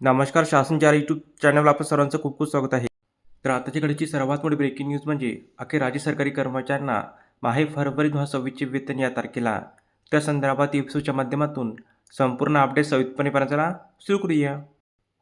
नमस्कार शासनचार यूट्यूब चॅनलवर आपलं सर्वांचं खूप खूप स्वागत आहे. तर आताच्या घडीची सर्वात मोठी ब्रेकिंग न्यूज म्हणजे अखेर राज्य सरकारी कर्मचाऱ्यांना माहे फरवरी दोन हजार सव्वीसचे वेतन या तारखेला. त्या संदर्भात एपिसोडच्या माध्यमातून संपूर्ण अपडेट सवितपणे पाहण्याचा सुरू करूया.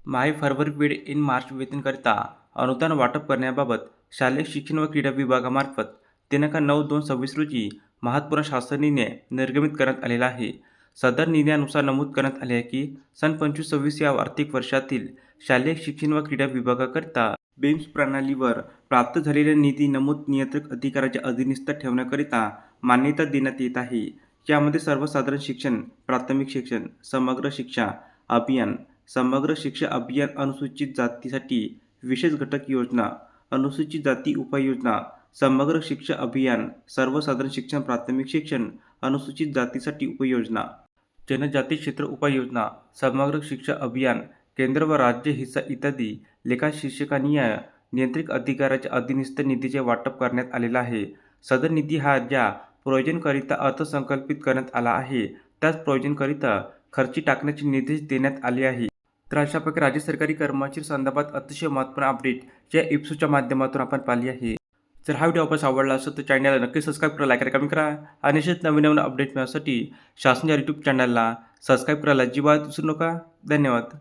माहे फरवरी पेड इन मार्च वेतनकरिता अनुदान वाटप करण्याबाबत शालेय शिक्षण व क्रीडा विभागामार्फत दिनांक नऊ दोन सव्वीस रोजी महात्पुरा शासन निर्णय निर्गमित करण्यात आलेला आहे. सदर निर्णयानुसार नमूद करण्यात आले आहे की सन पंचवीस सव्वीस या आर्थिक वर्षातील शालेय शिक्षण व क्रीडा विभागाकरिता बेम्स प्रणालीवर प्राप्त झालेला निधी नमूद नियंत्रक अधिकाराच्या अधीनस्थ ठेवण्याकरिता मान्यता देण्यात येत आहे. यामध्ये सर्वसाधारण शिक्षण प्राथमिक शिक्षण समग्र शिक्षा अभियान समग्र शिक्षा अभियान अनुसूचित जातीसाठी विशेष घटक योजना अनुसूचित जाती उपाययोजना समग्र शिक्षा अभियान सर्वसाधारण शिक्षण प्राथमिक शिक्षण अनुसूचित जातीसाठी उपयोजना जनजाती क्षेत्र उपाययोजना समग्र शिक्षा अभियान केंद्र व राज्य हिस्सा इत्यादी लेखा शीर्षकांनी या नियंत्रित अधिकाराच्या अधीनस्थ निधीचे वाटप करण्यात आलेला आहे. सदर निधी हा ज्या प्रयोजनकरिता अर्थसंकल्पित करण्यात आला आहे त्याच प्रयोजनकरिता खर्ची टाकण्याचे निर्देश देण्यात आले आहे. तर अशा प्रकारे राज्य सरकारी कर्मचारी संदर्भात अतिशय महत्त्वपूर्ण अपडेट या एपिसोडच्या माध्यमातून आपण पाहिली आहे. जर हा व्हिडिओ आपल्यास आवडला असेल तर चॅनलला नक्की सबस्क्राईब करा लाईक करा कमेंट करा आणि असेच नवीन नवीन अपडेट मिळण्यासाठी शासन या यूट्यूब चॅनलला सबस्क्राईब करायला अजिबात विसरू नका. धन्यवाद.